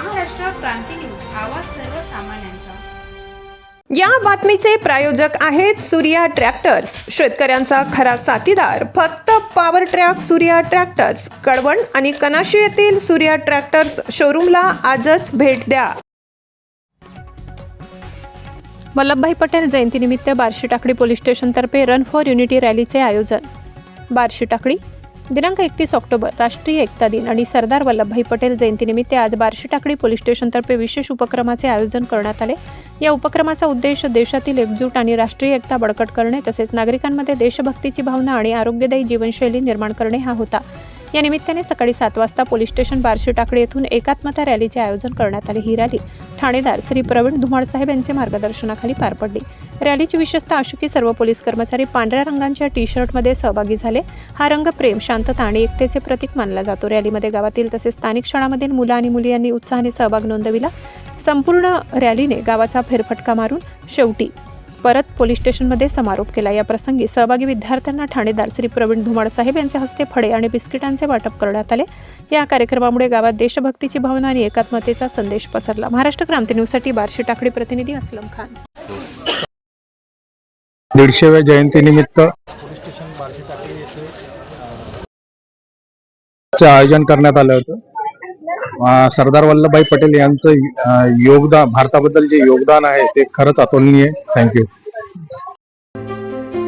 क्रांती news आवाज सर्वसामान्यांचा. या बातमीचे प्रायोजक आहेत सूर्या ट्रॅक्टर्स. शेतकऱ्यांचा खरा साथीदार फक्त power track Surya tractors. Kalwan आणि कनाशी येथील सूर्या ट्रॅक्टर्स शोरूमला आजच भेट द्या. वल्लभभाई पटेल जयंतीनिमित्त बार्शी टाकडी पोलीस स्टेशनतर्फे रन फॉर युनिटी रॅलीचे आयोजन. बार्शी टाकडी दिनांक एकतीस ऑक्टोबर राष्ट्रीय एकता दिन आणि सरदार वल्लभभाई पटेल जयंतीनिमित्त आज बार्शी टाकडी पोलीस स्टेशनतर्फे विशेष उपक्रमाचे आयोजन करण्यात आले. या उपक्रमाचा उद्देश देशातील एकजूट आणि राष्ट्रीय एकता बळकट करणे तसेच नागरिकांमध्ये देशभक्तीची भावना आणि आरोग्यदायी जीवनशैली निर्माण करणे हा होता. या निमित्ताने सकाळी सात वाजता पोलीस स्टेशन बार्शी टाकडी येथून एकात्मता रॅलीचे आयोजन करण्यात आले. ही रॅली ठाणेदार श्री प्रवीण धुमाळ साहेब यांचे मार्गदर्शनाखाली पार पडली. रॅलीची विशेषतः अशी की सर्व पोलीस कर्मचारी पांढऱ्या रंगांच्या टी शर्टमध्ये सहभागी झाले. हा रंग प्रेम शांतता आणि एकतेचे प्रतीक मानला जातो. रॅलीमध्ये गावातील तसेच स्थानिक शाळांमधील मुलं आणि मुली यांनी उत्साहाने सहभाग नोंदविला. संपूर्ण रॅलीने गावाचा फेरफटका मारून शेवटी परत पोलीस स्टेशनमध्ये समारोप केला. या प्रसंगी सहभागी विद्यार्थ्यांना ठाणेदार श्री प्रवीण धुमाळ साहेब यांच्या हस्ते फळे आणि बिस्किटांचे वाटप करण्यात आले. या कार्यक्रमामुळे गावात देशभक्तीची भावना आणि एकात्मतेचा संदेश पसरला. महाराष्ट्र क्रांती न्यूजसाठी बार्शी टाकडी प्रतिनिधी असलम खान. दीडशेव्या जयंतीनिमित्त आयोजन करण्यात आलं होतं. सरदार वल्लभभाई पटेल यांचं योगदान भारताबद्दल जे योगदान आहे ते खरंच अतुलनीय. थँक्यू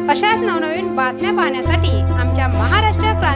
अशाच नवनवीन बातम्या पाहण्यासाठी आमच्या महाराष्ट्र क्रांती